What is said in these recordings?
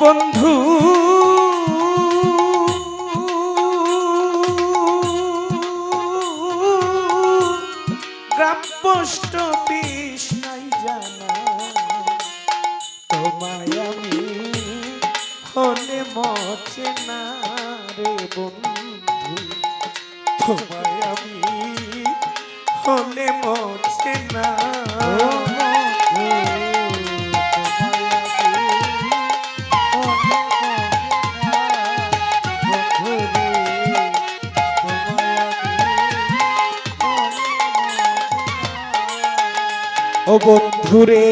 বন্ধু। গ্রাম পোস্ট নাই জানা। তোমায় আমি হলে মচে না রে বন্ধু। তোমায় আমি হলে মচে না ও বন্ধুরে।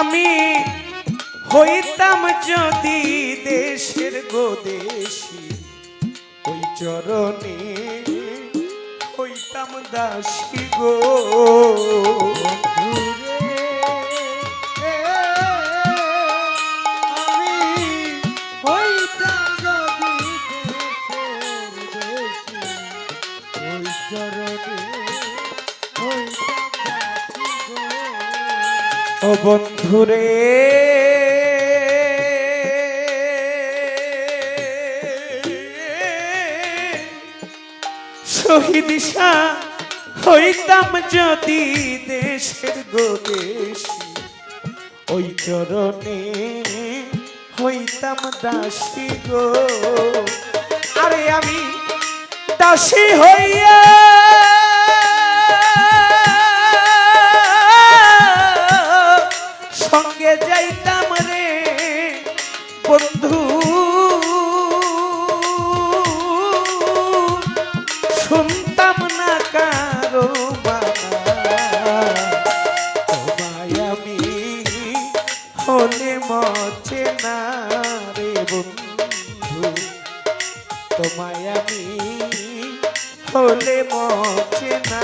আমি হইতাম যদি দেশের গোদেশি ওই চরণে হইতাম দাসী গো। ও বন্ধুরে। শহীদ শাহ, হইতাম যদি দেশের গোদেশি ওই চরণে হইতাম দাসী গো। আরে আমি দাসী হইয়া শুনতাম না কারও তোমায় আমি হলে মচে না রে বন্ধু। তোমায় আমি হলে মচে না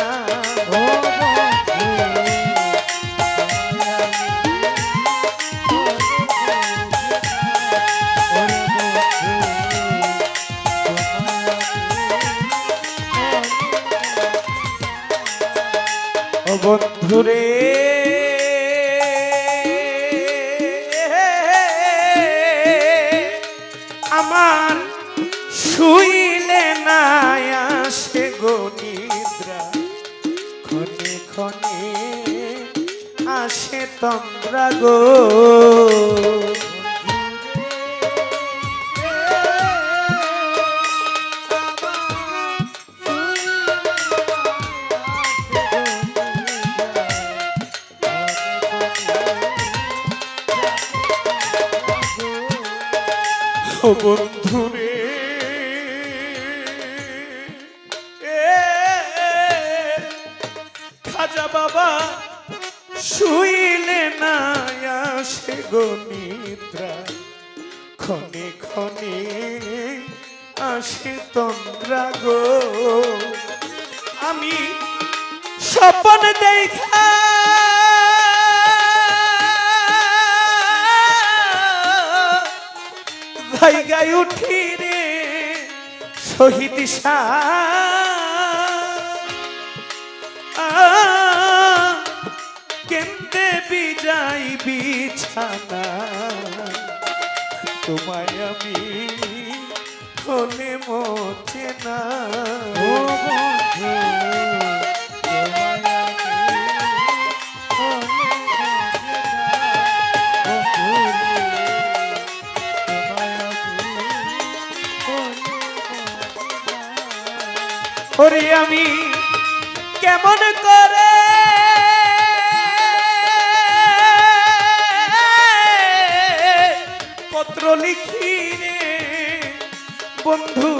বন্ধুরে। আমার শুইলে না আসে গো নিদ্রা। ক্ষণে ক্ষণে আসে তন্দ্রা গো। ও বন্ধুরে এ, খাজা বাবা শুইলে না আসে গো নিদ্রা। ক্ষণে ক্ষণে আসে তন্দ্রা গো। আমি স্বপন দেখা জায়গায় উঠি রে শহীদ কেন্দ্রে বিজাই বিছানা? তোমায় আমি হলে মোছে না। ওরে আমি কেমন করে? পত্র লিখি রে বন্ধু।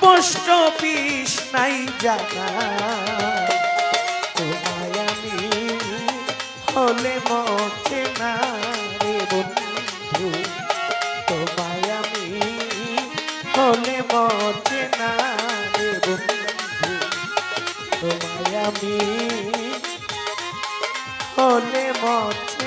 পোস্ট অফিস নাই জানা। তোমায় আমি হলে মচে হলে না রে বন্ধু। তোমায় আমি হলে মচে